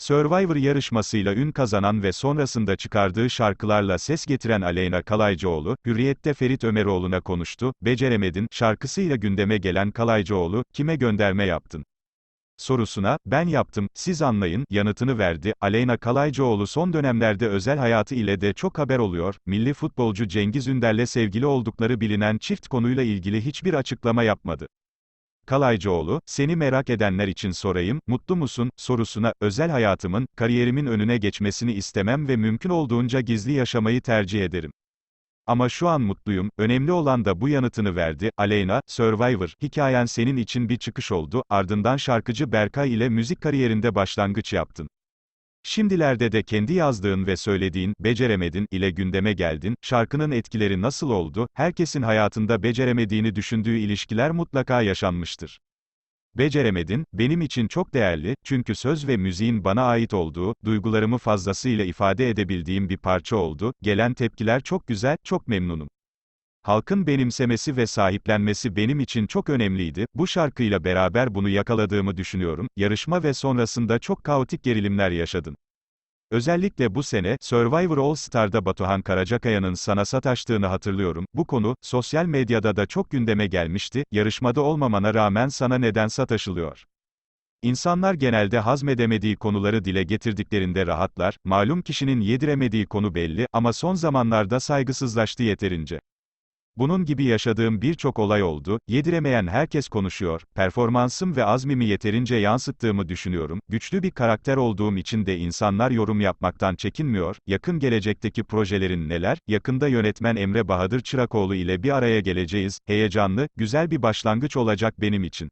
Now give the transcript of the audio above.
Survivor yarışmasıyla ün kazanan ve sonrasında çıkardığı şarkılarla ses getiren Aleyna Kalaycıoğlu, Hürriyet'te Ferit Ömeroğlu'na konuştu, beceremedin, şarkısıyla gündeme gelen Kalaycıoğlu, kime gönderme yaptın? sorusuna, ben yaptım, siz anlayın, yanıtını verdi. Aleyna Kalaycıoğlu son dönemlerde özel hayatı ile de çok haber oluyor. Milli futbolcu Cengiz Ünder'le sevgili oldukları bilinen çift konuyla ilgili hiçbir açıklama yapmadı. Kalaycıoğlu, seni merak edenler için sorayım, mutlu musun, sorusuna, özel hayatımın, kariyerimin önüne geçmesini istemem ve mümkün olduğunca gizli yaşamayı tercih ederim. Ama şu an mutluyum, önemli olan da bu yanıtını verdi. Aleyna, Survivor, hikayen senin için bir çıkış oldu, ardından şarkıcı Berkay ile müzik kariyerinde başlangıç yaptın. Şimdilerde de kendi yazdığın ve söylediğin, beceremedin, ile gündeme geldin, şarkının etkileri nasıl oldu, herkesin hayatında beceremediğini düşündüğü ilişkiler mutlaka yaşanmıştır. Beceremedin, benim için çok değerli, çünkü söz ve müziğin bana ait olduğu, duygularımı fazlasıyla ifade edebildiğim bir parça oldu, gelen tepkiler çok güzel, çok memnunum. Halkın benimsemesi ve sahiplenmesi benim için çok önemliydi, bu şarkıyla beraber bunu yakaladığımı düşünüyorum, yarışma ve sonrasında çok kaotik gerilimler yaşadın. Özellikle bu sene, Survivor All Star'da Batuhan Karacakaya'nın sana sataştığını hatırlıyorum, bu konu, sosyal medyada da çok gündeme gelmişti, yarışmada olmamana rağmen sana neden sataşılıyor? İnsanlar genelde hazmedemediği konuları dile getirdiklerinde rahatlar, malum kişinin yediremediği konu belli, ama son zamanlarda saygısızlaştı yeterince. Bunun gibi yaşadığım birçok olay oldu, yediremeyen herkes konuşuyor, performansım ve azmimi yeterince yansıttığımı düşünüyorum, güçlü bir karakter olduğum için de insanlar yorum yapmaktan çekinmiyor, yakın gelecekteki projelerin neler, yakında yönetmen Emre Bahadır Çırakoğlu ile bir araya geleceğiz, heyecanlı, güzel bir başlangıç olacak benim için.